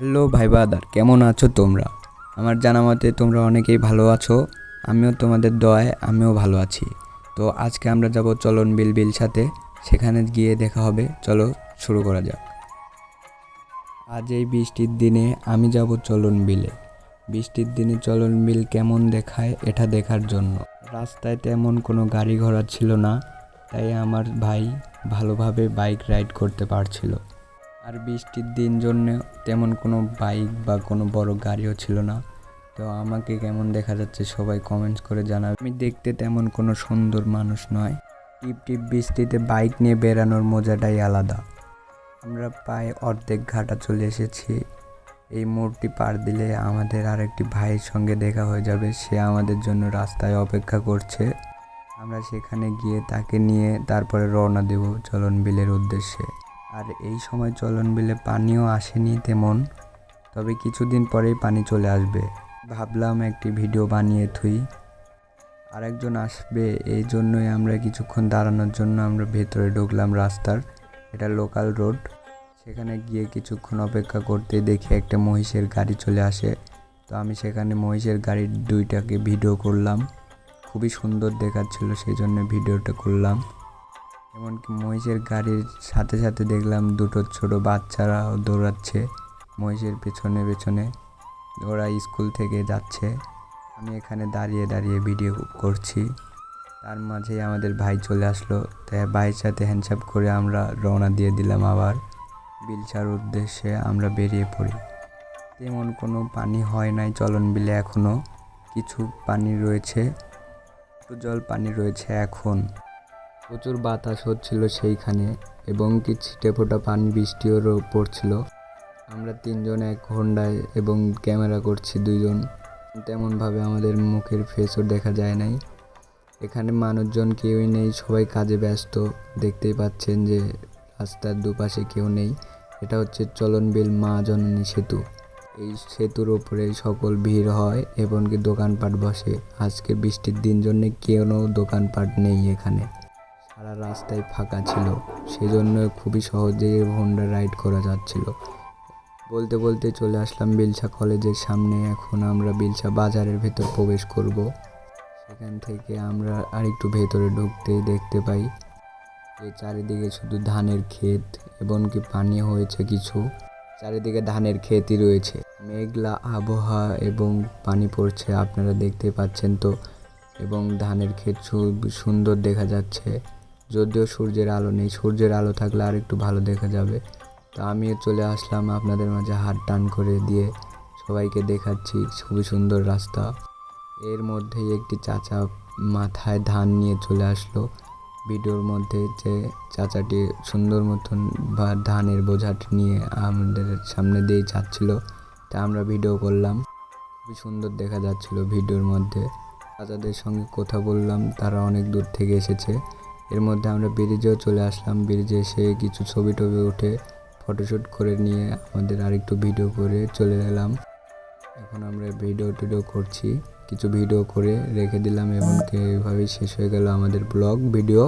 Hello ভাই বাদার, কেমন আছো তোমরা? আমার জানা মতে তোমরা অনেকেই ভালো আছো, আমিও তোমাদের দয়ায়, আমিও ভালো আছি। তো আজকে আমরা যাব চলন বিল বিল সাথে, সেখানে গিয়ে দেখা হবে। চলো শুরু করা যাক। আজ এই বৃষ্টির দিনে আমি যাব চলন বিলে। বৃষ্টির দিনে চলন বিল কেমন দেখায় এটা দেখার জন্য। রাস্তায় তেমন কোনো গাড়ি ঘোড়া ছিল না, তাই আমার ভাই ভালোভাবে বাইক রাইড করতে পারছিল। আর বৃষ্টির দিন জন্য তেমন কোনো বাইক বা কোনো বড় গাড়িও ছিল না। তো আমাকে কেমন দেখা যাচ্ছে সবাই কমেন্টস করে জানাবে। আমি দেখতে তেমন কোনো সুন্দর মানুষ নয়। টিপ টিপ বৃষ্টিতে বাইক নিয়ে বেরানোর মজাটাই আলাদা। আমরা প্রায় অর্ধেক ঘাটা চলে এসেছি। এই মোড়টি পার দিলে আমাদের আরেকটি ভাইয়ের সঙ্গে দেখা হয়ে যাবে। সে আমাদের জন্য রাস্তায় অপেক্ষা করছে। আমরা সেখানে গিয়ে তাকে নিয়ে তারপরে রওনা দেব চলন বিলের উদ্দেশ্যে। আর এই সময় চলন বিলে পানিও আসেনি তেমন। তবে কিছুদিন পরেই পানি চলে আসবে। ভাবলাম একটি ভিডিও বানিয়ে থুই। আরেকজন আসবে, এই জন্যই আমরা কিছুক্ষণ দাঁড়ানোর জন্য আমরা ভেতরে ঢুকলাম রাস্তার। এটা লোকাল রোড। সেখানে গিয়ে কিছুক্ষণ অপেক্ষা করতে দেখি একটা মহিষের গাড়ি চলে আসে। তো আমি সেখানে মহিষের গাড়ির দুইটাকে ভিডিও করলাম। খুবই সুন্দর দেখাচ্ছিল, সেই জন্য ভিডিওটা করলাম। এমনকি মহিষের গাড়ির সাথে সাথে দেখলাম দুটো ছোট বাচ্চারাও দৌড়াচ্ছে। মহিষের পেছনে পেছনে ওরা স্কুল থেকে যাচ্ছে। আমি এখানে দাঁড়িয়ে দাঁড়িয়ে ভিডিও করছি। তার মাঝেই আমাদের ভাই চলে আসলো। তাই ভাইয়ের সাথে হ্যান্ডসাপ করে আমরা রওনা দিয়ে দিলাম আবার। বিলসার উদ্দেশ্যে আমরা বেরিয়ে পড়ি। তেমন কোনো পানি হয় নাই চলন বিলে এখনও কিছু পানি রয়েছে। একটু জল পানি রয়েছে এখন। প্রচুর বাতাস হচ্ছিল সেইখানে এবং কি ছিটে ফোটা পানি, বৃষ্টিও পড়ছিল। আমরা তিনজন এক হোন্ডায় এবং ক্যামেরা করছি দুইজন। তেমনভাবে আমাদের মুখের ফেসও দেখা যায় নাই। এখানে মানুষজন কেউই নেই, সবাই কাজে ব্যস্ত। দেখতেই পাচ্ছেন যে রাস্তার দুপাশে কেউ নেই। এটা হচ্ছে চলনবিল মা জননী সেতু। এই সেতুর ওপরে সকল ভিড় হয় এবং কি দোকানপাট বসে। আজকে বৃষ্টির দিন জন্যে কেউ দোকানপাট নেই এখানে। সারা রাস্তায় ফাঁকা ছিল। সেজন্য খুবই সহজেই হোন্ডা রাইড করা যাচ্ছিল। বলতে বলতে চলে আসলাম বিলসা কলেজের সামনে। এখন আমরা বিলসা বাজারের ভেতর প্রবেশ করব। সেখান থেকে আমরা আরেকটু ভেতরে ঢুকতেই দেখতে পাই যে চারিদিকে শুধু ধানের ক্ষেত এবং কি পানি হয়েছে কিছু। চারিদিকে ধানের ক্ষেতই রয়েছে। মেঘলা আবহাওয়া এবং পানি পড়ছে, আপনারা দেখতে পাচ্ছেন তো। এবং ধানের ক্ষেত সুন্দর দেখা যাচ্ছে। যদিও সূর্যের আলো নেই, সূর্যের আলো থাকলে আর একটু ভালো দেখা যাবে। তো আমিও চলে আসলাম আপনাদের মাঝে হাত টান করে দিয়ে, সবাইকে দেখাচ্ছি খুবই সুন্দর রাস্তা। এর মধ্যেই একটি চাচা মাথায় ধান নিয়ে চলে আসলো। ভিডিওর মধ্যে যে চাচাটি সুন্দর মতন বা ধানের বোঝাটি নিয়ে আমাদের সামনে দিয়ে যাচ্ছিল, তা আমরা ভিডিও করলাম। খুবই সুন্দর দেখা যাচ্ছিল ভিডিওর মধ্যে। চাচাদের সঙ্গে কথা বললাম, তারা অনেক দূর থেকে এসেছে। এর মধ্যে আমরা ব্রিজেও চলে আসলাম। ব্রিজে এসে কিছু ছবি টবি উঠে ফটোশ্যুট করে নিয়ে আমাদের আরেকটু ভিডিও করে চলে এলাম। এখন আমরা ভিডিও টিডিও করছি। কিছু ভিডিও করে রেখে দিলাম এবং এইভাবেই শেষ হয়ে গেল আমাদের ব্লগ ভিডিও